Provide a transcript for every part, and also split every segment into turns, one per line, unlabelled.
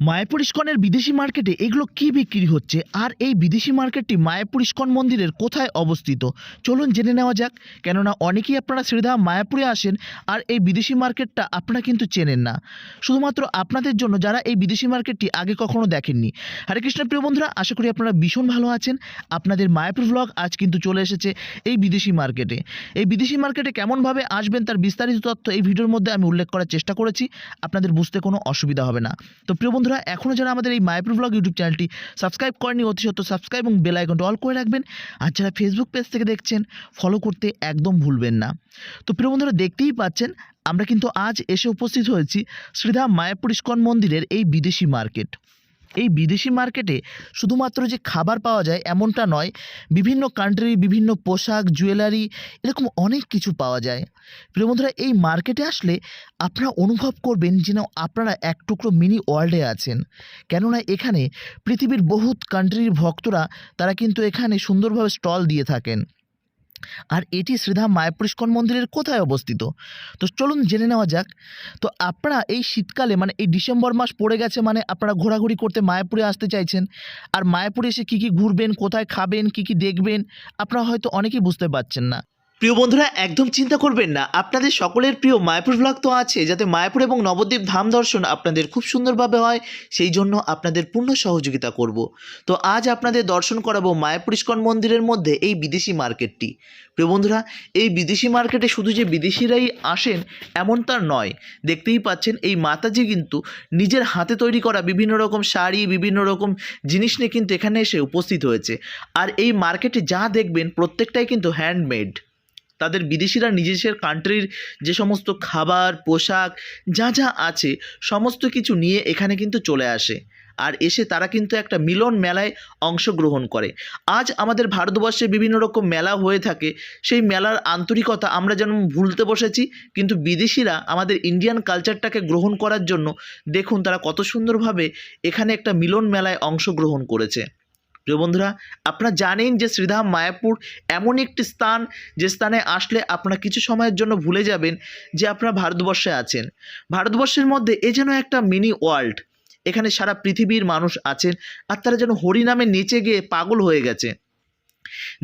মায়াপুর ইস্কনের বিদেশি মার্কেটে এগুলো কি বিক্রি হচ্ছে? আর এই বিদেশি মার্কেটটি মায়াপুর ইস্কন মন্দিরের কোথায় অবস্থিত? চলুন জেনে নেওয়া যাক। কেননা অনেকেই আপনারা শ্রীধা মায়াপুরে আসেন আর এই বিদেশি মার্কেটটা আপনারা কিন্তু চেনেন না। শুধুমাত্র আপনাদের জন্য যারা এই বিদেশি মার্কেটটি আগে কখনো দেখেননি। হরে কৃষ্ণ, প্রিয় বন্ধুরা, আশা করি আপনারা ভীষণ ভালো আছেন। আপনাদের মায়াপুর ব্লগ আজ কিন্তু চলে এসেছে এই বিদেশি মার্কেটে। এই বিদেশি মার্কেটে কেমনভাবে আসবেন তার বিস্তারিত তথ্য এই ভিডিওর মধ্যে আমি উল্লেখ করার চেষ্টা করেছি। আপনাদের বুঝতে কোনো অসুবিধা হবে না। তো প্রিয় বন্ধুরা এখনও যারা আমাদের এই মাইপ্রো ব্লগ ইউটিউব চ্যানেলটি সাবস্ক্রাইব করেনি, অতি সত্য সাবস্ক্রাইব এবং বেল আইকনটা অল করে রাখবেন। আর যারা ফেসবুক পেজ থেকে দেখছেন ফলো করতে একদম ভুলবেন না। তো প্রিয় বন্ধুরা, দেখতেই পাচ্ছেন, আমরা কিন্তু আজ এসে উপস্থিত হয়েছি শ্রীধাম মায়াপুর ইস্কন মন্দিরের এই বিদেশি মার্কেট এই বিদেশি মার্কেটে শুধুমাত্র যে খাবার পাওয়া যায় এমনটা নয়, বিভিন্ন কান্ট্রির বিভিন্ন পোশাক জুয়েলারি এরকম অনেক কিছু পাওয়া যায়। প্রিয় বন্ধুরা, এই মার্কেটে আসলে আপনারা অনুভব করবেন যেন আপনারা এক টুকরো মিনি ওয়ার্ল্ডে আছেন। কেননা এখানে পৃথিবীর বহুত কান্ট্রির ভক্তরা তারা কিন্তু এখানে সুন্দরভাবে স্টল দিয়ে থাকেন। আর এটি শ্রীধাম মায়াপুর ইস্কন মন্দিরের কোথায় অবস্থিত? তো চলুন জেনে নেওয়া যাক। তো আপনারা এই শীতকালে মানে এই ডিসেম্বর মাস পড়ে গেছে মানে আপনারা ঘোরাঘুরি করতে মায়াপুরে আসতে চাইছেন। আর মায়াপুরে এসে কী কী ঘুরবেন, কোথায় খাবেন, কী কী দেখবেন, আপনারা হয়তো অনেকেই বুঝতে পারছেন না। প্রিয় বন্ধুরা, একদম চিন্তা করবেন না। আপনাদের সকলের প্রিয় মায়াপুর ব্লগ তো আছে, যাতে মায়াপুর এবং নবদ্বীপ ধাম দর্শন আপনাদের খুব সুন্দরভাবে হয়, সেই জন্য আপনাদের পূর্ণ সহযোগিতা করব। তো আজ আপনাদের দর্শন করাবো মায়াপুর ইস্কন মন্দিরের মধ্যে এই বিদেশি মার্কেটটি। প্রিয় বন্ধুরা, এই বিদেশি মার্কেটে শুধু যে বিদেশিরাই আসেন, এমন তার নয়। দেখতেই পাচ্ছেন, এই মাতাজি কিন্তু নিজের হাতে তৈরি করা বিভিন্ন রকম শাড়ি, বিভিন্ন রকম জিনিস নিয়ে কিন্তু এখানে এসে উপস্থিত হয়েছে। আর এই মার্কেটে যা দেখবেন, প্রত্যেকটাই কিন্তু হ্যান্ডমেড তাদের বিদেশিরা নিজেদের কান্ট্রির যে সমস্ত খাবার, পোশাক, যা যা আছে, সমস্ত কিছু নিয়ে এখানে কিন্তু চলে আসে। আর এসে তারা কিন্তু একটা মিলন মেলায় অংশগ্রহণ করে। আজ আমাদের ভারতবর্ষে বিভিন্ন রকম মেলা হয়ে থাকে। সেই মেলার আন্তরিকতা আমরা যেমন ভুলতে বসেছি, কিন্তু বিদেশিরা আমাদের ইন্ডিয়ান কালচারটাকে গ্রহণ করার জন্য দেখুন তারা কত সুন্দরভাবে এখানে একটা মিলন মেলায় অংশগ্রহণ করেছে। প্রিয় বন্ধুরা, আপনারা জানেন যে শ্রীধাম মায়াপুর এমন একটি স্থান, যে স্থানে আসলে আপনারা কিছু সময়ের জন্য ভুলে যাবেন যে আপনারা ভারতবর্ষে আছেন। ভারতবর্ষের মধ্যে এ যেন একটা মিনি ওয়ার্ল্ড এখানে সারা পৃথিবীর মানুষ আছেন আর তারা যেন হরিনামে নেচে গিয়ে পাগল হয়ে গেছে।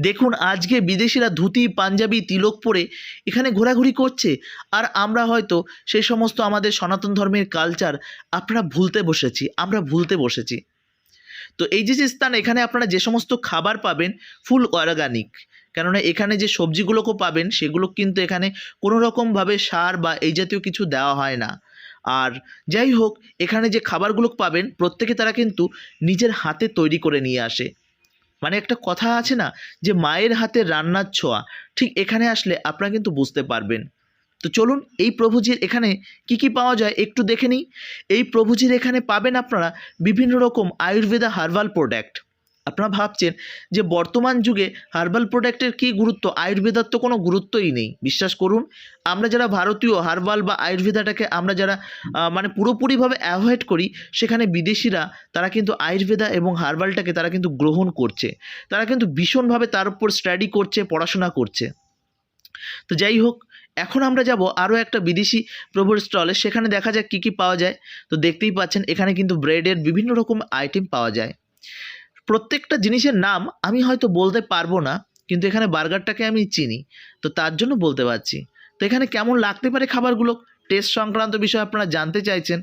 দেখুন, আজকে বিদেশিরা ধুতি, পাঞ্জাবি, তিলক পরে এখানে ঘোরাঘুরি করছে আর আমরা হয়তো সেই সমস্ত আমাদের সনাতন ধর্মের কালচার আপনারা ভুলতে বসেছি, আমরা ভুলতে বসেছি। তো এই যে যে স্থান, এখানে আপনারা যে সমস্ত খাবার পাবেন ফুল অর্গানিক। কেননা এখানে যে সবজিগুলোকে পাবেন, সেগুলো কিন্তু এখানে কোনো রকমভাবে সার বা এই জাতীয় কিছু দেওয়া হয় না। আর যাই হোক, এখানে যে খাবারগুলো পাবেন, প্রত্যেকে তারা কিন্তু নিজের হাতে তৈরি করে নিয়ে আসে। মানে একটা কথা আছে না, যে মায়ের হাতে রান্নার ছোঁয়া, ঠিক এখানে আসলে আপনারা কিন্তু বুঝতে পারবেন। তো চলুন এই প্রভুজির এখানে কি কি পাওয়া যায় একটু দেখে নিই। এই প্রভুজির এখানে পাবেন আপনারা বিভিন্ন রকম আয়ুর্বেদা হার্বাল প্রোডাক্ট আপনারা ভাবছেন যে বর্তমান যুগে হার্বাল প্রোডাক্টের কী গুরুত্ব? আয়ুর্বেদার তো কোনো গুরুত্বই নেই। বিশ্বাস করুন, আমরা যারা ভারতীয় হার্বাল বা আয়ুর্বেদাটাকে আমরা যারা মানে পুরোপুরিভাবে অ্যাভয়েড করি, সেখানে বিদেশিরা তারা কিন্তু আয়ুর্বেদা এবং হার্বালটাকে তারা কিন্তু গ্রহণ করছে। তারা কিন্তু ভীষণভাবে তার উপর স্টাডি করছে, পড়াশোনা করছে। তো যাই হোক এখন আমরা যাব আরও একটা বিদেশি প্রভুর স্টলে, সেখানে দেখা যাক কী কী পাওয়া যায়। তো দেখতেই পাচ্ছেন, এখানে কিন্তু ব্রেডের বিভিন্ন রকম আইটেম পাওয়া যায়। প্রত্যেকটা জিনিসের নাম আমি হয়তো বলতে পারব না, কিন্তু এখানে বার্গারটাকে আমি চিনি। তো তার জন্য বলতে পারছি। তো এখানে কেমন লাগতে পারে খাবারগুলো? টেস্ট সংক্রান্ত বিষয়ে আপনারা জানতে চাইছেন।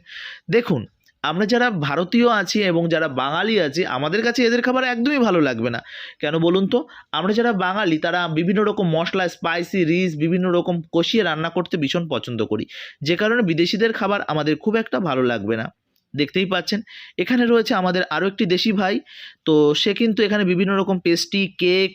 দেখুন আমরা যারা ভারতীয় আছি এবং যারা বাঙালি আছি, আমাদের কাছে এদের খাবার একদমই ভালো লাগবে না। কেন বলুন তো? আমরা যারা বাঙালি, তারা বিভিন্ন রকম মশলা স্পাইসি রিচ বিভিন্ন রকম কষিয়ে রান্না করতে ভীষণ পছন্দ করি। যে কারণে বিদেশিদের খাবার আমাদের খুব একটা ভালো লাগবে না। দেখতেই পাচ্ছেন, এখানে রয়েছে আমাদের আরও একটি দেশি ভাই। তো সে কিন্তু এখানে বিভিন্ন রকম পেস্ট্রি কেক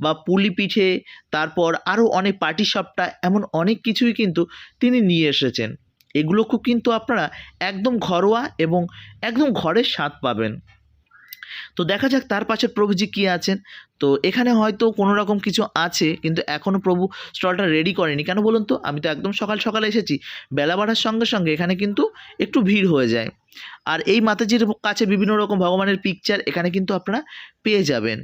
বা পুলি পিঠে, তারপর আরও অনেক পাটি সাপটা, এমন অনেক কিছুই কিন্তু তিনি নিয়ে এসেছেন। এগুলো খুব কিন্তু আপনারা একদম ঘরোয়া এবং একদম ঘরের স্বাদ পাবেন। তো দেখা যাক তার পাশে প্রভুজি কী আছেন। তো এখানে হয়তো কোনো রকম কিছু আছে, কিন্তু এখনও প্রভু স্টলটা রেডি করেনি। কেন বলুন তো? আমি তো একদম সকাল সকালে এসেছি। বেলা বাড়ার সঙ্গে সঙ্গে এখানে কিন্তু একটু ভিড় হয়ে যায়। আর এই মাতাজির কাছে বিভিন্ন রকম ভগবানের পিকচার এখানে কিন্তু আপনারা পেয়ে যাবেন।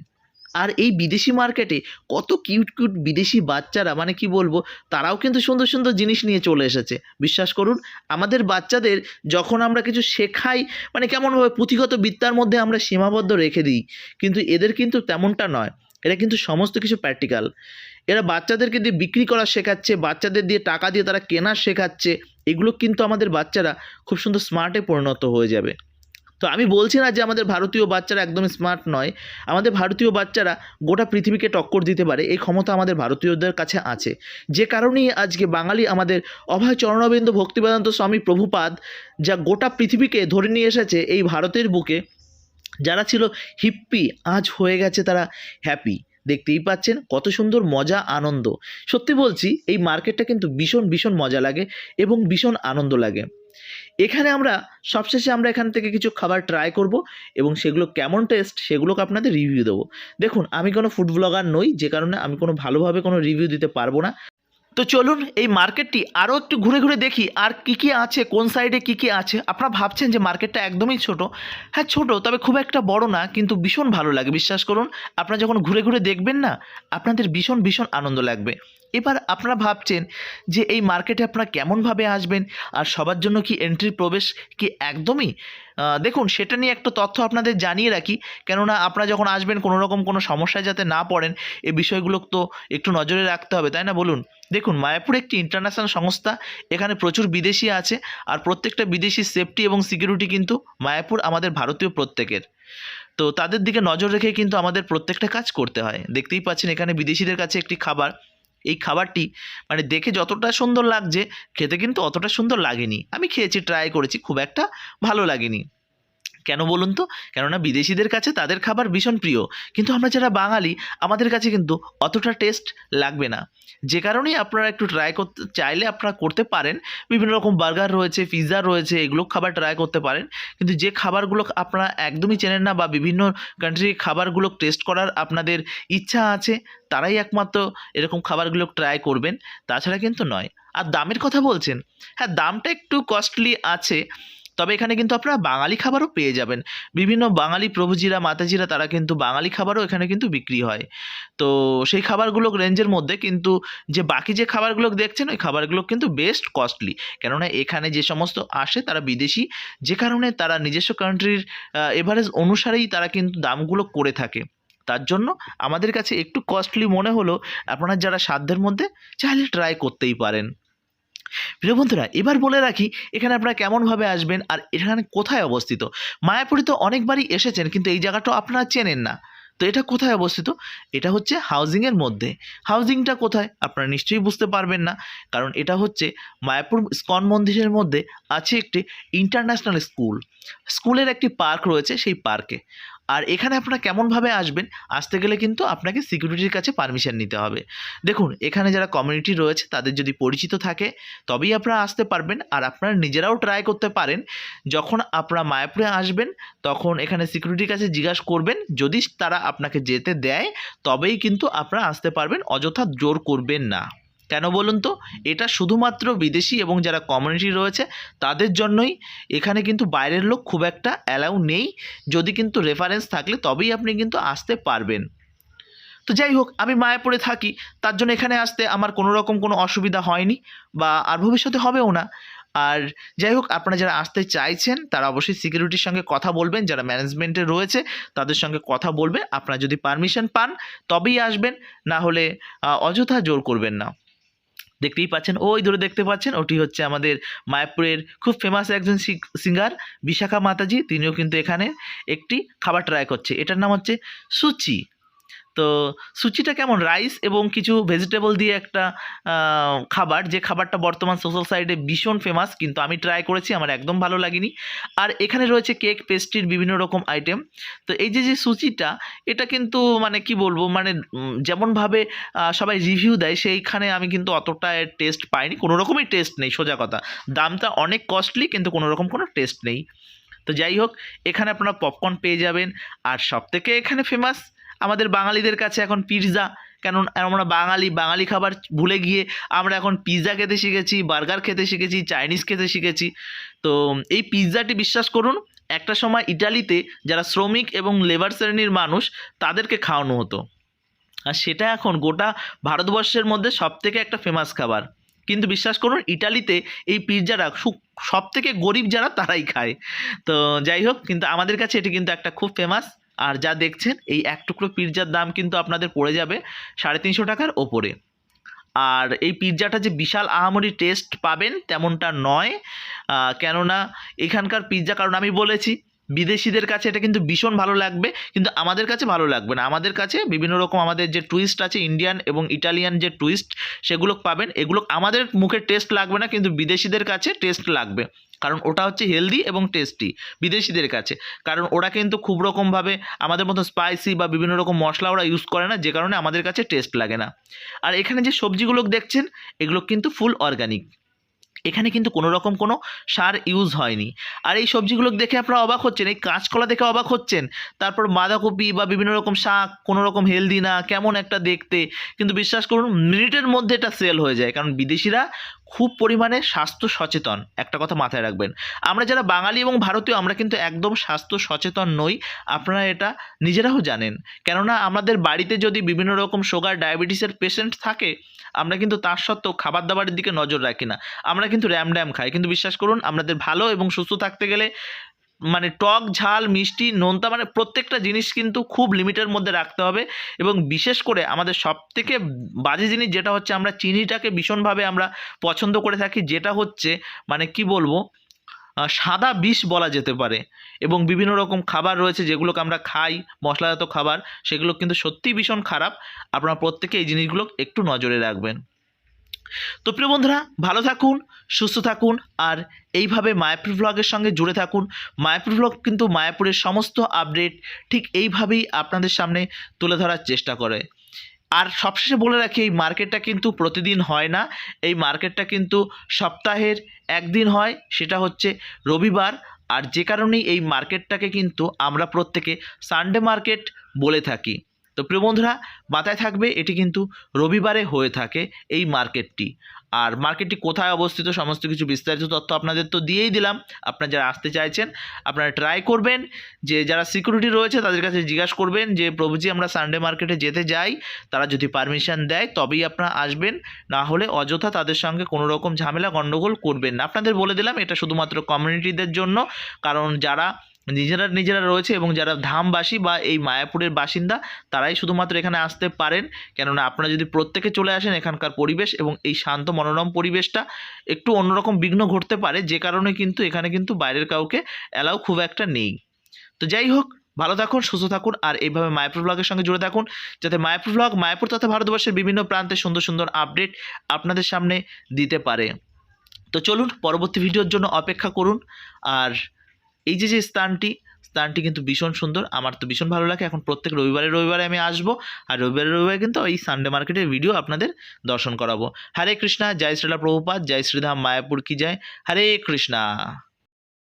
আর এই বিদেশি মার্কেটে কত কিউট কিউট বিদেশি বাচ্চারা মানে কি বলব, তারাও কিন্তু সুন্দর সুন্দর জিনিস নিয়ে চলে এসেছে। বিশ্বাস করুন, আমাদের বাচ্চাদের যখন আমরা কিছু শেখাই মানে কেমনভাবে পুঁথিগত বিদ্যার মধ্যে আমরা সীমাবদ্ধ রেখে দিই, কিন্তু এদের কিন্তু তেমনটা নয়। এরা কিন্তু সমস্ত কিছু প্র্যাকটিক্যাল এরা বাচ্চাদেরকে দিয়ে বিক্রি করা শেখাচ্ছে, বাচ্চাদের দিয়ে টাকা দিয়ে তারা কেনা শেখাচ্ছে, এগুলো কিন্তু আমাদের বাচ্চারা খুব সুন্দর স্মার্টে পরিণত হয়ে যাবে। তো আমি বলছি না যে আমাদের ভারতীয় বাচ্চারা একদমই স্মার্ট নয়। আমাদের ভারতীয় বাচ্চারা গোটা পৃথিবীকে টক্কর দিতে পারে, এই ক্ষমতা আমাদের ভারতীয়দের কাছে আছে। যে কারণেই আজকে বাঙালি আমাদের অভয় চরণবিন্দু ভক্তিবেদান্ত স্বামী প্রভুপাদ যা গোটা পৃথিবীকে ধরে নিয়ে এসেছে এই ভারতের বুকে, যারা ছিল হিপ্পি আজ হয়ে গেছে তারা হ্যাপি দেখতেই পাচ্ছেন কত সুন্দর মজা, আনন্দ। সত্যি বলছি, এই মার্কেটটা কিন্তু ভীষণ ভীষণ মজা লাগে এবং ভীষণ আনন্দ লাগে। এখানে আমরা সবশেষে আমরা এখান থেকে কিছু খাবার ট্রাই করব এবং সেগুলো কেমন টেস্ট সেগুলোকে আপনাদের রিভিউ দেবো। দেখুন, আমি কোনো ফুড ব্লগার নই, যে কারণে আমি কোনো ভালোভাবে কোনো রিভিউ দিতে পারব না। তো চলুন এই মার্কেটটি আরও একটু ঘুরে ঘুরে দেখি, আর কি কি আছে, কোন সাইডে কি কি আছে। আপনারা ভাবছেন যে মার্কেটটা একদমই ছোট। হ্যাঁ ছোট, তবে খুব একটা বড় না, কিন্তু ভীষণ ভালো লাগে, বিশ্বাস করুন। আপনারা যখন ঘুরে ঘুরে দেখবেন না, আপনাদের ভীষণ ভীষণ আনন্দ লাগবে। এবার আপনারা ভাবছেন যে এই মার্কেটে আপনারা কেমনভাবে আসবেন? আর সবার জন্য কি এন্ট্রি প্রবেশ কি একদমই? দেখুন, সেটা নিয়ে একটা তথ্য আপনাদের জানিয়ে রাখি। কেননা আপনারা যখন আসবেন কোনো রকম কোনো সমস্যায় যাতে না পড়েন এই বিষয়গুলো তো একটু নজরে রাখতে হবে, তাই না? বলুন। দেখুন, মায়াপুর একটি ইন্টারন্যাশনাল সংস্থা, এখানে প্রচুর বিদেশি আছে, আর প্রত্যেকটা বিদেশি সেফটি এবং সিকিউরিটি কিন্তু মায়াপুর আমাদের ভারতীয় প্রত্যেকের। তো তাদের দিকে নজর রেখে কিন্তু আমাদের প্রত্যেকটা কাজ করতে হয়। দেখতেই পাচ্ছেন, এখানে বিদেশিদের কাছে একটি খাবার এই খাবারটি মানে দেখে যতটা সুন্দর লাগছে, খেতে কিন্তু অতটা সুন্দর লাগেনি। আমি খেয়েছি ট্রাই করেছি, খুব একটা ভালো লাগেনি। কেন বলুন তো? কেননা বিদেশিদের কাছে তাদের খাবার ভীষণ প্রিয়। কিন্তু আমরা যারা বাঙালি, আমাদের কাছে কিন্তু অতটা টেস্ট লাগবে না। যে কারণেই আপনারা একটু ট্রাই করতে চাইলে আপনারা করতে পারেন। বিভিন্ন রকম বার্গার রয়েছে পিৎজা রয়েছে, এগুলো খাবার ট্রাই করতে পারেন। কিন্তু যে খাবারগুলো আপনারা একদমই চেনেন না বা বিভিন্ন কান্ট্রির খাবারগুলো টেস্ট করার আপনাদের ইচ্ছা আছে, তারাই একমাত্র এরকম খাবারগুলো ট্রাই করবেন। তাছাড়া কিন্তু নয়। আর দামের কথা বলছেন। হ্যাঁ দামটা একটু কস্টলি আছে। তবে এখানে কিন্তু আপনারা বাঙালি খাবারও পেয়ে যাবেন। বিভিন্ন বাঙালি প্রভুজিরা, মাতাজিরা, তারা কিন্তু বাঙালি খাবারও এখানে কিন্তু বিক্রি হয়। তো সেই খাবারগুলো রেঞ্জের মধ্যে কিন্তু যে বাকি যে খাবারগুলো দেখছেন, ওই খাবারগুলো কিন্তু বেস্ট কস্টলি। কেননা এখানে যে সমস্ত আসে, তারা বিদেশি, যে কারণে তারা নিজস্ব কান্ট্রির এভারেজ অনুসারেই তারা কিন্তু দামগুলো করে থাকে। তার জন্য আমাদের কাছে একটু কস্টলি মনে হলো আপনারা যারা সাধ্যের মধ্যে, চাইলে ট্রাই করতেই পারেন। প্রিয় বন্ধুরা, এবার বলে রাখি, এখানে আপনারা কেমনভাবে আসবেন আর এখানে কোথায় অবস্থিত? মায়াপুরে তো অনেকবারই এসেছেন, কিন্তু এই জায়গাটাও আপনারা চেনেন না। তো এটা কোথায় অবস্থিত? এটা হচ্ছে হাউজিংয়ের মধ্যে। হাউজিংটা কোথায়? আপনারা নিশ্চয়ই বুঝতে পারবেন না, কারণ এটা হচ্ছে মায়াপুর স্কন মন্দিরের মধ্যে আছে একটি ইন্টারন্যাশনাল স্কুল স্কুলের একটি পার্ক রয়েছে সেই পার্কে আর এখানে আপনারা কেমনভাবে আসবেন? আসতে গেলে কিন্তু আপনাকে সিকিউরিটির কাছে পারমিশন নিতে হবে। দেখুন, এখানে যারা কমিউনিটি রয়েছে, তাদের যদি পরিচিত থাকে, তবেই আপনারা আসতে পারবেন আর আপনারা নিজেরাও ট্রাই করতে পারেন। যখন আপনারা মায়াপুরে আসবেন, তখন এখানে সিকিউরিটির কাছে জিজ্ঞাসা করবেন। যদি তারা আপনাকে যেতে দেয়, তবেই কিন্তু আপনারা আসতে পারবেন, অযথা জোর করবেন না। কেন বলুন তো? এটা শুধুমাত্র বিদেশি এবং যারা কমিউনিটি রয়েছে, তাদের জন্যই এখানে কিন্তু বাইরের লোক খুব একটা অ্যালাউ নেই। যদি কিন্তু রেফারেন্স থাকলে তবেই আপনি কিন্তু আসতে পারবেন। তো যাই হোক, আমি মায়াপুরে থাকি, তার জন্য এখানে আসতে আমার কোনো রকম কোনো অসুবিধা হয়নি বা আর ভবিষ্যতে হবেও না। আর যাই হোক, আপনারা যারা আসতে চাইছেন, তারা অবশ্যই সিকিউরিটির সঙ্গে কথা বলবেন, যারা ম্যানেজমেন্টে রয়েছে, তাদের সঙ্গে কথা বলবেন। আপনারা যদি পারমিশন পান, তবেই আসবেন, না হলে অযথা জোর করবেন না। দেখতেই পাচ্ছেন। ওই দূরে দেখতে পাচ্ছেন, ওটি হচ্ছে আমাদের মায়াপুরের খুব ফেমাস একজন সিঙ্গার বিশাখা মাতাজি। তিনিও কিন্তু এখানে একটি খাবার ট্রাই করছে। এটার নাম হচ্ছে সুচি। তো সুচিটা কেমন? রাইস এবং কিছু ভেজিটেবল দিয়ে একটা খাবার, যে খাবারটা বর্তমান সোশ্যাল সাইডে ভীষণ ফেমাস, কিন্তু আমি ট্রাই করেছি, আমার একদম ভালো লাগেনি। আর এখানে রয়েছে কেক পেস্ট্রির বিভিন্ন রকম আইটেম। তো এই যে যে সুচিটা, এটা কিন্তু মানে কি বলব মানে যেমনভাবে সবাই রিভিউ দেয়, সেইখানে আমি কিন্তু অতটা টেস্ট পাইনি। কোনো রকমই টেস্ট নেই, সোজা কথা। দামটা অনেক কস্টলি, কিন্তু কোনো রকম কোনো টেস্ট নেই। তো যাই হোক, এখানে আপনারা পপকর্ন পেয়ে যাবেন। আর সবথেকে এখানে ফেমাস আমাদের বাঙালিদের কাছে এখন পিৎজা কেন আমরা বাঙালি বাঙালি খাবার ভুলে গিয়ে আমরা এখন পিৎজা খেতে শিখেছি বার্গার খেতে শিখেছি চাইনিজ খেতে শিখেছি। তো এই পিৎজাটি বিশ্বাস করুন, একটা সময় ইটালিতে যারা শ্রমিক এবং লেবার শ্রেণির মানুষ তাদেরকে খাওয়ানো হতো। আর সেটা এখন গোটা ভারতবর্ষের মধ্যে সবথেকে একটা ফেমাস খাবার। কিন্তু বিশ্বাস করুন, ইটালিতে এই পিৎজাটা সব থেকে গরিব যারা তারাই খায়। তো যাই হোক, কিন্তু আমাদের কাছে এটি কিন্তু একটা খুব ফেমাস আর যা দেখছেন, এই এক টুকরো পিৎজার দাম কিন্তু আপনাদের পড়ে যাবে সাড়ে তিনশো টাকার ওপরে। আর এই পিৎজাটা যে বিশাল আহামরি টেস্ট পাবেন, তেমনটা নয়। কেননা এখানকার পিৎজা, কারণ আমি বলেছি বিদেশিদের কাছে এটা কিন্তু ভীষণ ভালো লাগবে, কিন্তু আমাদের কাছে ভালো লাগবে না। আমাদের কাছে বিভিন্ন রকম আমাদের যে টুইস্ট আছে ইন্ডিয়ান এবং ইটালিয়ান যে টুইস্ট সেগুলো পাবেন, এগুলো আমাদের মুখে টেস্ট লাগবে না, কিন্তু বিদেশিদের কাছে টেস্ট লাগবে। কারণ ওটা হচ্ছে হেলদি এবং টেস্টি বিদেশিদের কাছে। কারণ ওরা কিন্তু খুব রকমভাবে আমাদের মতো স্পাইসি বা বিভিন্ন রকম মশলা ওরা ইউজ করে না, যে কারণে আমাদের কাছে টেস্ট লাগে না। আর এখানে যে সবজিগুলো দেখছেন, এগুলো কিন্তু ফুল অর্গানিক এখানে কিন্তু কোনো রকম কোনো সার ইউজ হয়নি। আর এই সবজিগুলো দেখে আপনারা অবাক হচ্ছেন, এই কাঁচকলা দেখে অবাক হচ্ছেন। তারপর বাঁধাকপি বা বিভিন্ন রকম শাক, কোনো রকম হেলদি না, কেমন একটা দেখতে। কিন্তু বিশ্বাস করুন, মিনিটের মধ্যে এটা সেল হয়ে যায়। কারণ বিদেশিরা খুব পরিমাণে স্বাস্থ্য সচেতন। একটা কথা মাথায় রাখবেন। আমরা যারা বাঙালি এবং ভারতীয়, আমরা কিন্তু একদম স্বাস্থ্য সচেতন নই। আপনারা এটা নিজেরাও জানেন। কেননা আমাদের বাড়িতে যদি বিভিন্ন রকম সুগার ডায়াবেটিসের পেশেন্ট থাকে আমরা কিন্তু তার সত্ত্বেও খাবার দাবারের দিকে নজর রাখি না। আমরা কিন্তু র্যাম ড্যাম খাই। কিন্তু বিশ্বাস করুন, আমাদের ভালো এবং সুস্থ থাকতে গেলে মানে টক, ঝাল, মিষ্টি, নোনতা মানে প্রত্যেকটা জিনিস কিন্তু খুব লিমিটের মধ্যে রাখতে হবে এবং বিশেষ করে আমাদের সব থেকে বাজে জিনিস যেটা হচ্ছে আমরা চিনিটাকে ভীষণভাবে আমরা পছন্দ করে থাকি, যেটা হচ্ছে মানে কি বলব? সাদা বিষ বলা যেতে পারে এবং বিভিন্ন রকম খাবার রয়েছে যেগুলোকে আমরা খাই, মশলাজাত খাবার, সেগুলো কিন্তু সত্যিই ভীষণ খারাপ। আপনারা প্রত্যেকে এই জিনিসগুলো একটু নজরে রাখবেন। তো প্রিয় বন্ধুরা, ভালো থাকুন, সুস্থ থাকুন আর এইভাবে মায়াপুর ব্লগের সঙ্গে জুড়ে থাকুন। মায়াপুর ব্লগ কিন্তু মায়াপুরের সমস্ত আপডেট ঠিক এইভাবেই আপনাদের সামনে তুলে ধরার চেষ্টা করে। আর সবশেষে বলে রাখি, এই মার্কেটটা কিন্তু প্রতিদিন হয় না। এই মার্কেটটা কিন্তু সপ্তাহের একদিন হয়, সেটা হচ্ছে রবিবার। আর যে কারণেই এই মার্কেটটাকে কিন্তু আমরা প্রত্যেকে সানডে মার্কেট বলে থাকি। তো প্রিয় বন্ধুরা, মাথায় থাকবে এটি কিন্তু রবিবারে হয়ে থাকে এই মার্কেটটি। আর মার্কেটটি কোথায় অবস্থিত সমস্ত কিছু বিস্তারিত তথ্য আপনাদের তো দিয়েই দিলাম। আপনারা যারা আসতে চাইছেন, আপনারা ট্রাই করবেন। যে যারা সিকিউরিটি রয়েছে, তাদের কাছে জিজ্ঞাসা করবেন যে, প্রভুজি, আমরা সানডে মার্কেটে যেতে যাই। তারা যদি পারমিশন দেয়, তবেই আপনারা আসবেন। না হলে অযথা তাদের সঙ্গে কোনো রকম ঝামেলা গণ্ডগোল করবেন না। আপনাদের বলে দিলাম, এটা শুধুমাত্র কমিউনিটিদের জন্য। কারণ যারা নিজেরা নিজেরা রয়েছে এবং যারা ধামবাসী বা এই মায়াপুরের বাসিন্দা, তারাই শুধুমাত্র এখানে আসতে পারেন। কেননা আপনারা যদি প্রত্যেকে চলে আসেন এখানকার পরিবেশ এবং এই শান্ত মনোরম পরিবেশটা একটু অন্যরকম বিঘ্ন ঘটতে পারে, যে কারণে কিন্তু এখানে কিন্তু বাইরের কাউকে অ্যালাউ খুব একটা নেই। তো যাই হোক, ভালো থাকুন, সুস্থ থাকুন আর এইভাবে মায়াপুর ব্লগের সঙ্গে জুড়ে থাকুন। যাতে মায়াপুর ব্লগ মায়াপুর তথা ভারতবর্ষের বিভিন্ন প্রান্তে সুন্দর সুন্দর আপডেট আপনাদের সামনে দিতে পারে। তো চলুন, পরবর্তী ভিডিওর জন্য অপেক্ষা করুন আর এই যে যে স্থানটি স্থানটি কিন্তু ভীষণ সুন্দর। আমার তো ভীষণ ভালো লাগে। এখন প্রত্যেক রবিবারে রবিবারে আমি আসব। আর রবিবারে রবিবারে কিন্তু এই সানডে মার্কেটের ভিডিও আপনাদের দর্শন করাবো। হরে কৃষ্ণা, জয় শ্রীলা প্রভুপাত, জয় শ্রীধাম মায়াপুর কি জয়? হরে কৃষ্ণা।